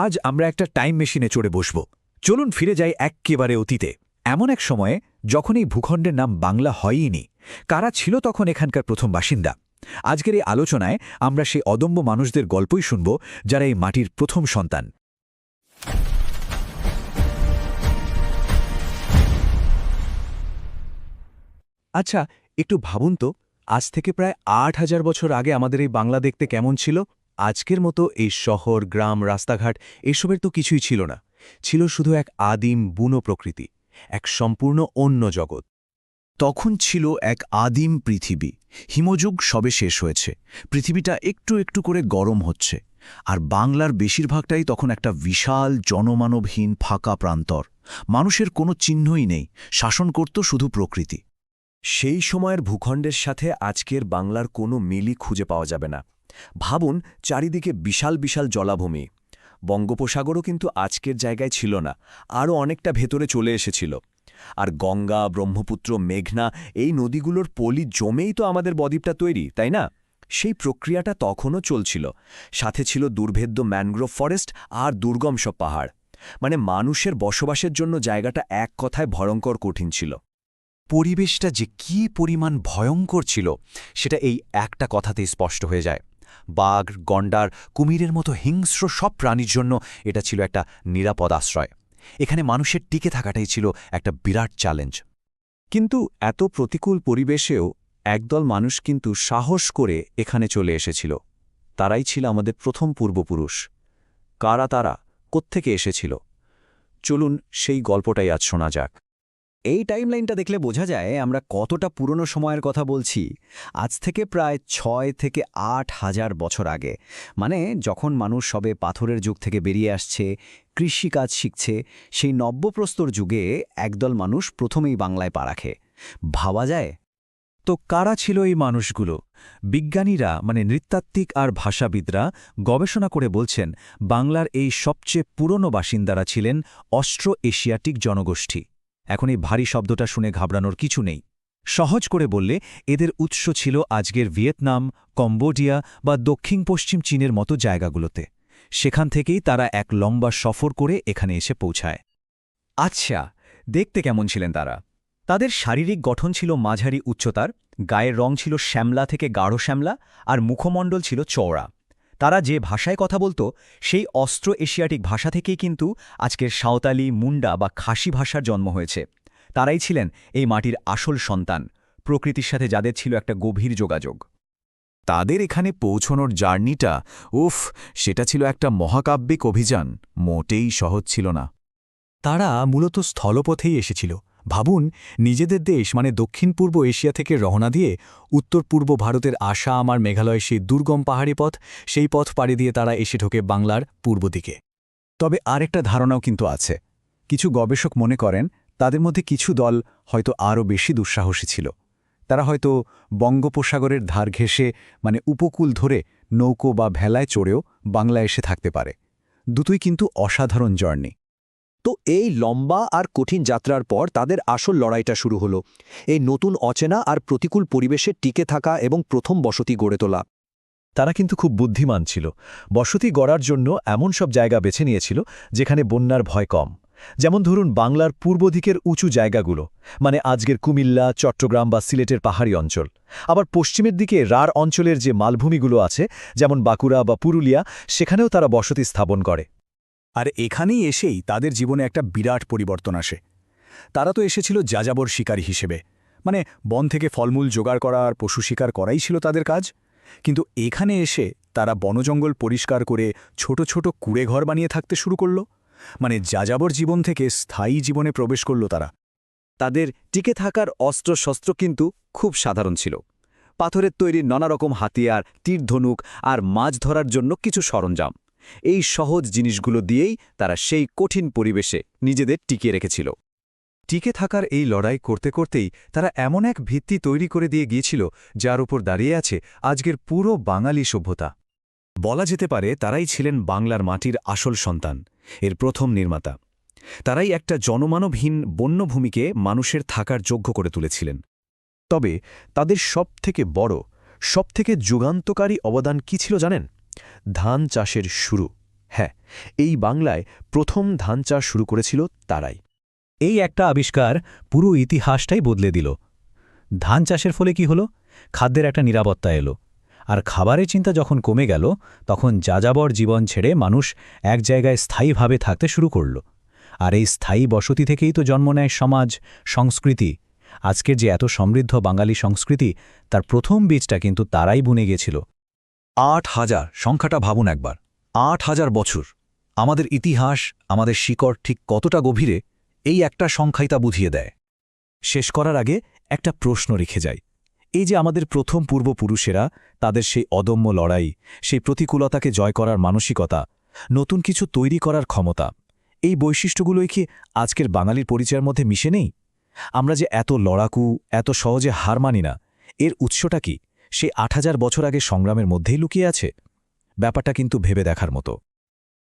আজ আমরা একটা টাইম মেশিনে চড়ে বসব। চলুন ফিরে যাই এক্কেবারে অতীতে। এমন এক সময়ে যখন এই ভূখণ্ডের নাম বাংলা হয়ইনি, কারা ছিল তখন এখানকার প্রথম বাসিন্দা? আজকের এই আলোচনায় আমরা সেই অদম্য মানুষদের গল্পই শুনব, যারা এই মাটির প্রথম সন্তান। আচ্ছা একটু ভাবুন তো, আজ থেকে প্রায় আট হাজার বছর আগে আমাদের এই বাংলা দেখতে কেমন ছিল? আজকের মতো এই শহর, গ্রাম, রাস্তাঘাট, এসবের তো কিছুই ছিল না। ছিল শুধু এক আদিম বুনো প্রকৃতি, এক সম্পূর্ণ অন্য জগৎ। তখন ছিল এক আদিম পৃথিবী। হিমযুগ সবে শেষ হয়েছে। পৃথিবীটা একটু একটু করে গরম হচ্ছে। আর বাংলার বেশিরভাগটাই তখন একটা বিশাল জনমানবহীন ফাঁকা প্রান্তর। মানুষের কোনো চিহ্নই নেই। শাসন করত শুধু প্রকৃতি। সেই সময়ের ভূখণ্ডের সাথে আজকের বাংলার কোনো মিলই খুঁজে পাওয়া যাবে না। ভাবুন, চারিদিকে বিশাল বিশাল জলাভূমি। বঙ্গোপসাগরও কিন্তু আজকের জায়গায় ছিল না, আরও অনেকটা ভেতরে চলে এসেছিল। আর গঙ্গা, ব্রহ্মপুত্র, মেঘনা, এই নদীগুলোর পলি জমেই তো আমাদের বদ্বীপটা তৈরি, তাই না? সেই প্রক্রিয়াটা তখনও চলছিল। সাথে ছিল দুর্ভেদ্য ম্যানগ্রোভ ফরেস্ট আর দুর্গম সব পাহাড়। মানে মানুষের বসবাসের জন্য জায়গাটা এক কথায় ভয়ঙ্কর কঠিন ছিল। পরিবেশটা যে কি পরিমাণ ভয়ঙ্কর ছিল, সেটা এই একটা কথাতেই স্পষ্ট হয়ে যায়। বাঘ, গন্ডার, কুমিরের মতো হিংস্র সব প্রাণীর জন্য এটা ছিল একটা নিরাপদ আশ্রয়। এখানে মানুষের টিকে থাকাটাই ছিল একটা বিরাট চ্যালেঞ্জ কিন্তু এত প্রতিকূল পরিবেশেও একদল মানুষ কিন্তু সাহস করে এখানে চলে এসেছিল। তারাই ছিল আমাদের প্রথম পূর্বপুরুষ। কারা তারা? কোত্থেকে এসেছিল? চলুন সেই গল্পটাই আজ শোনা যাক। এই টাইমলাইনটা দেখলে বোঝা যায় আমরা কতটা পুরনো সময়ের কথা বলছি। আজ থেকে প্রায় ছয় থেকে আট হাজার বছর আগে। মানে যখন মানুষ সবে পাথরের যুগ থেকে বেরিয়ে আসছে, কৃষিকাজ শিখছে, সেই নব্যপ্রস্তর যুগে একদল মানুষ প্রথমেই বাংলায় পা রাখে। ভাবা যায়? তো কারা ছিল এই মানুষগুলো? বিজ্ঞানীরা মানে নৃতাত্ত্বিক আর ভাষাবিদরা গবেষণা করে বলছেন, বাংলার এই সবচেয়ে পুরনো বাসিন্দারা ছিলেন অস্ট্রো এশিয়াটিক জনগোষ্ঠী। এখন এই ভারী শব্দটা শুনে ঘাবড়ানোর কিছু নেই। সহজ করে বললে, এদের উৎস ছিল আজকের ভিয়েতনাম, কম্বোডিয়া বা দক্ষিণ পশ্চিম চীনের মতো জায়গাগুলোতে। সেখান থেকেই তারা এক লম্বা সফর করে এখানে এসে পৌঁছায়। আচ্ছা দেখতে কেমন ছিলেন তারা? তাদের শারীরিক গঠন ছিল মাঝারি উচ্চতার, গায়ের রং ছিল শ্যামলা থেকে গাঢ় শ্যামলা, আর মুখমণ্ডল ছিল চওড়া। তারা যে ভাষায় কথা বলতো, সেই অস্ত্র এশিয়াটিক ভাষা থেকেই কিন্তু আজকের সাঁওতালি, মুন্ডা বা খাসি ভাষার জন্ম হয়েছে। তারাই ছিলেন এই মাটির আসল সন্তান, প্রকৃতির সাথে যাদের ছিল একটা গভীর যোগাযোগ। তাদের এখানে পৌঁছনোর জার্নিটা, উফ, সেটা ছিল একটা মহাকাব্যিক অভিযান, মোটেই সহজ ছিল না। তারা মূলত স্থলপথেই এসেছিল। ভাবুন, নিজেদের দেশ মানে দক্ষিণ পূর্ব এশিয়া থেকে রওনা দিয়ে উত্তর পূর্ব ভারতের আসাম আর মেঘালয় সেই দুর্গম পাহাড়ি পথ, সেই পথ পাড়ি দিয়ে তারা এসে ঢোকে বাংলার পূর্ব দিকে। তবে আরেকটা ধারণাও কিন্তু আছে। কিছু গবেষক মনে করেন, তাদের মধ্যে কিছু দল হয়তো আরও বেশি দুঃসাহসী ছিল। তারা হয়তো বঙ্গোপসাগরের ধার ঘেঁষে মানে উপকূল ধরে নৌকো বা ভেলায় চড়েও বাংলা এসে থাকতে পারে। দুটোই কিন্তু অসাধারণ জার্নি। তো এই লম্বা আর কঠিন যাত্রার পর তাদের আসল লড়াইটা শুরু হলো। এই নতুন অচেনা আর প্রতিকূল পরিবেশে টিকে থাকা এবং প্রথম বসতি গড়ে তোলা। তারা কিন্তু খুব বুদ্ধিমান ছিল। বসতি গড়ার জন্য এমন সব জায়গা বেছে নিয়েছিল যেখানে বন্যার ভয় কম। যেমন ধরুন বাংলার পূর্ব দিকের উঁচু জায়গাগুলো মানে আজকের কুমিল্লা, চট্টগ্রাম বা সিলেটের পাহাড়ি অঞ্চল। আবার পশ্চিমের দিকে রার অঞ্চলের যে মালভূমিগুলো আছে, যেমন বাঁকুড়া বা পুরুলিয়া, সেখানেও তারা বসতি স্থাপন করে। আর এখানেই এসেই তাদের জীবনে একটা বিরাট পরিবর্তন আসে। তারা তো এসেছিল যাযাবর শিকারী হিসেবে। মানে বন থেকে ফলমূল জোগাড় করা আর পশু শিকার করাই ছিল তাদের কাজ। কিন্তু এখানে এসে তারা বনজঙ্গল পরিষ্কার করে ছোট ছোট কুড়ে ঘর বানিয়ে থাকতে শুরু করল। মানে যাযাবর জীবন থেকে স্থায়ী জীবনে প্রবেশ করল তারা। তাদের টিকে থাকার অস্ত্রশস্ত্র কিন্তু খুব সাধারণ ছিল। পাথরের তৈরি নানারকম হাতিয়ার, তীরধনুক আর মাছ ধরার জন্য কিছু সরঞ্জাম। এই সহজ জিনিসগুলো দিয়েই তারা সেই কঠিন পরিবেশে নিজেদের টিকিয়ে রেখেছিল। টিকে থাকার এই লড়াই করতে করতেই তারা এমন এক ভিত্তি তৈরি করে দিয়ে গিয়েছিল, যার উপর দাঁড়িয়ে আছে আজকের পুরো বাঙালি সভ্যতা। বলা যেতে পারে তারাই ছিলেন বাংলার মাটির আসল সন্তান, এর প্রথম নির্মাতা। তারাই একটা জনমানবহীন বন্যভূমিকে মানুষের থাকার যোগ্য করে তুলেছিলেন। তবে তাদের সবথেকে বড়, সবথেকে যুগান্তকারী অবদান কি ছিল জানেন? ধান চাষের শুরু। হ্যাঁ এই বাংলায় প্রথম ধান চাষ শুরু করেছিল তারাই। এই একটা আবিষ্কার পুরো ইতিহাসটাই বদলে দিল। ধান চাষের ফলে কি হলো? খাদ্যের একটা নিরাপত্তা এলো। আর খাবারের চিন্তা যখন কমে গেল, তখন যাযাবর জীবন ছেড়ে মানুষ এক জায়গায় স্থায়ীভাবে থাকতে শুরু করল। আর এই স্থায়ী বসতি থেকেই তো জন্ম নেয় সমাজ, সংস্কৃতি। আজকের যে এত সমৃদ্ধ বাঙালি সংস্কৃতি, তার প্রথম বীজটা কিন্তু তারাই বুনে গেছিল। আট হাজার, সংখ্যাটা ভাবুন একবার। আট হাজার বছর। আমাদের ইতিহাস, আমাদের শিকড় ঠিক কতটা গভীরে, এই একটা সংখ্যাই তা বুঝিয়ে দেয়। শেষ করার আগে একটা প্রশ্ন রেখে যাই। এই যে আমাদের প্রথম পূর্বপুরুষেরা, তাদের সেই অদম্য লড়াই, সেই প্রতিকূলতাকে জয় করার মানসিকতা, নতুন কিছু তৈরি করার ক্ষমতা, এই বৈশিষ্ট্যগুলোই কি আজকের বাঙালির পরিচয়ের মধ্যে মিশে নেই? আমরা যে এত লড়াকু, এত সহজে হার মানি না, এর উৎসটা কি? সেই আট বছর আগে সংগ্রামের মধ্যেই লুকিয়ে আছে। ব্যাপারটা কিন্তু ভেবে দেখার মতো।